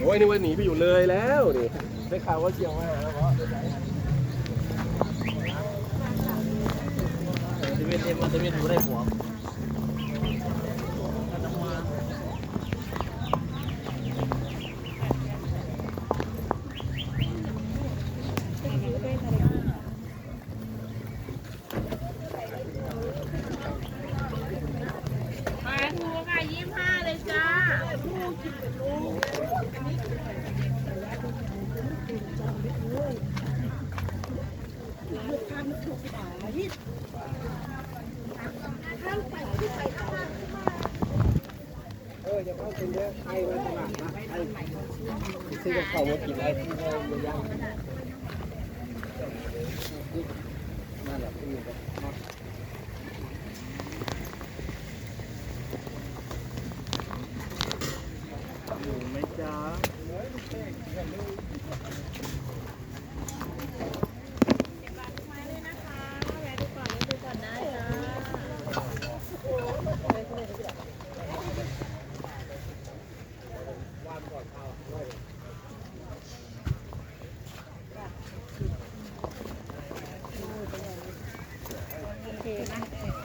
โอ้ยนี่ว่าหนีไปอยู่เลยแล้วนี่ได้ข่าวว่าเชียวมาหาเพราะเวนเอ็มมันจะมีอยู่ได้หัว มาทูค่ะยี่ห้าเลยจ้า เออจะเข้ากินเยอะไอ้มาตลาดนะไอ้ซื้อกับเขาวมากินไอ้ที่เราย่างนั่นแหละที่อยู่กับ อยู่ไหมจ้า โอเคนะ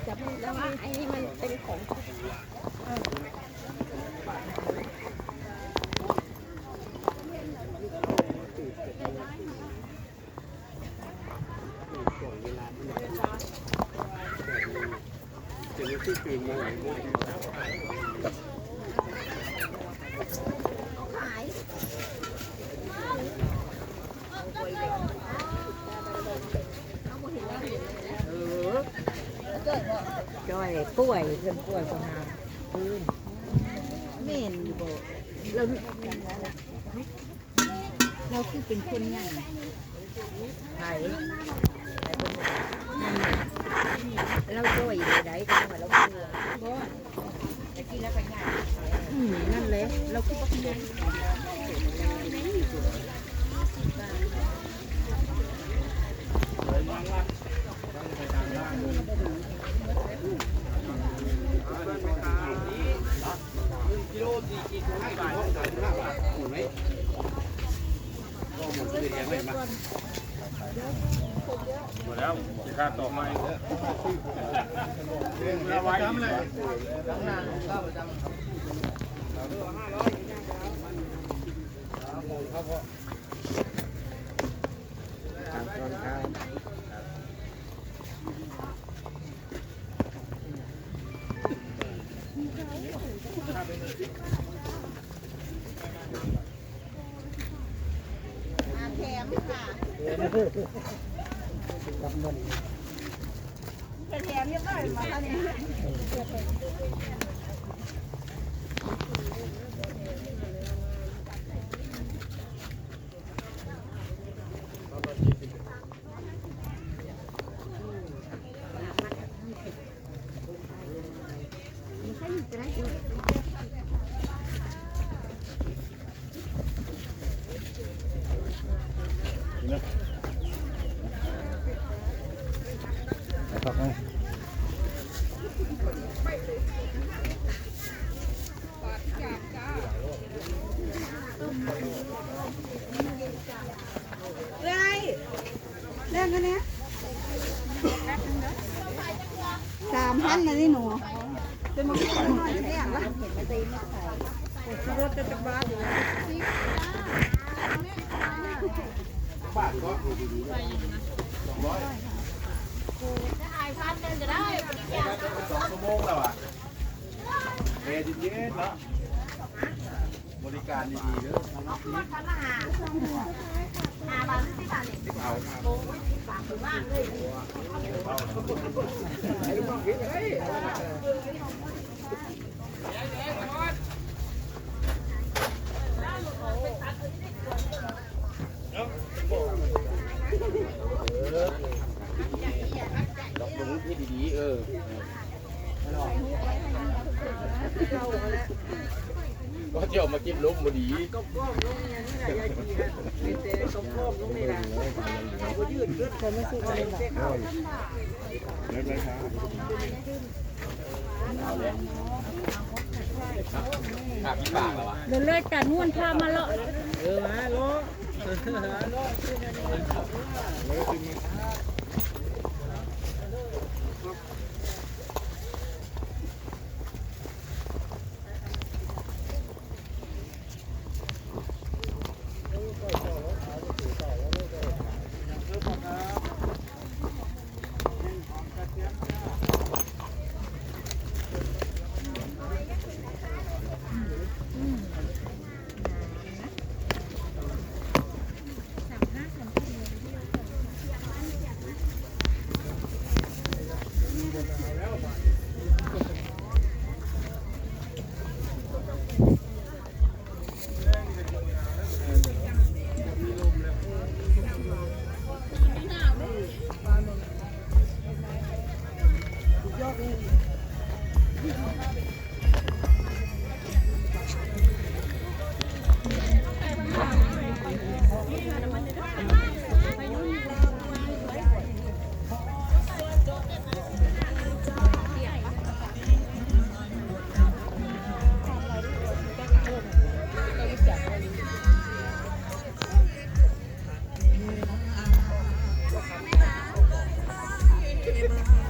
จับแล้วว่าไอ้นี่มันเป็นของ เดี๋ยวที่ตื่นมาไหนด้วย ขาย กล้วยเพิ่นป่วยประมาณพื้นเม่นอยู่บ่เราเราคือเป็นคนง่ายไผไผคนง่ายเราจ้อยอยู่ไหนกันว่าเรากลัวบ่ตะกี้แล้วไปง่ายอืมนั่นแหละเราคือบ่ง่าย กิโลสี่กิโลห้าบาทสามสิบห้าบาทหมดไหมก็หมดเลยยังไม่มา หมดแล้วสิค่าต่อไประไว้เลย มาแถมค่ะ จะแถมยังไงมาเนี่ย ได้เรื่องกันเนี้ยสามพันนะนี่หนูจะมาพูดหน่อยแค่ละรถจะจะบ้าอยู่ บาทก็ จะอายพันหนึ่งก็ได้สองชั่วโมงแล้วอะเย็นเย็นเนาะบริการดีๆเด้อหาบาทสิบบาทเนี่ยเอาไอ้ลูกน้องกินไอ้ดอกห นูที่ดีๆเออก็เที่ยวมากินลูกมาดีก้มก้มลงนี่นี่แหละยายจีนะมีแต่ก้มก้มลงนี่แหละเขายืดขึ้นคนไม่สู้อะไรเด็กเอาขาพี่ปากแล้ววะเดินเลือดกันม่วนพามาเลาะเออมาโลโลน้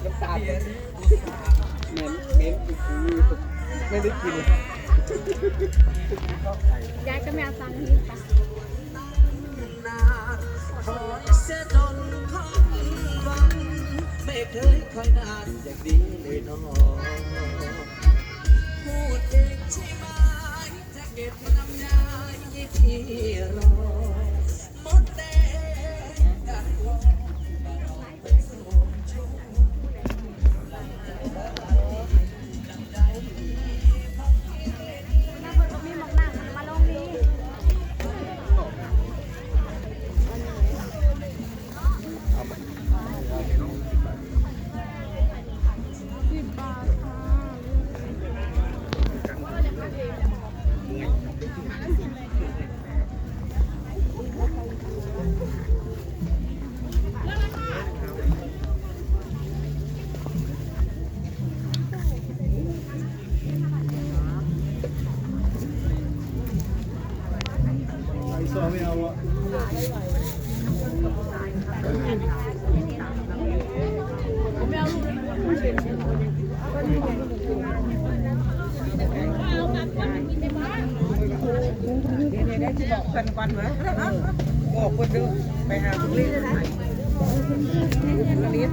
น้ำตาลเหม็นเหม็นอีกทีไม่ได้กินยายก็ไม่เอาตังค์นี้ไปไม่เคยคอยนานอย่างนี้เลยน้องพูดเองใช่ไหมจะเก็บน้ำยาที่รอหมดแดงกัน บอกกันวันเหรอบอกคนดูไปหาบุรีเลยนะบุรี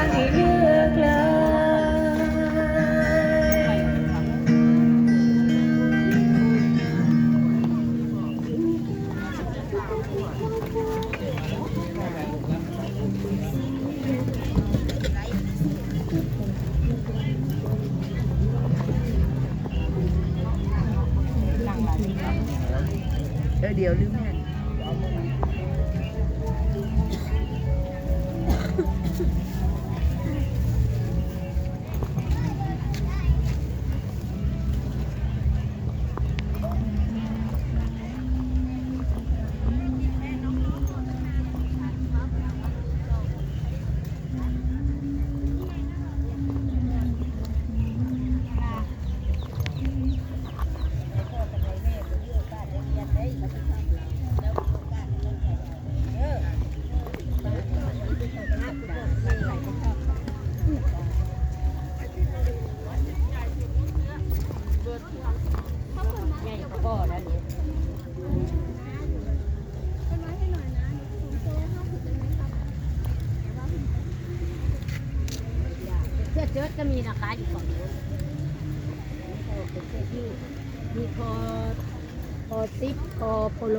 Anh. จะมีนะคะอยู่ฝั่งนู้นนเงมีคอคอซิปคอโปโล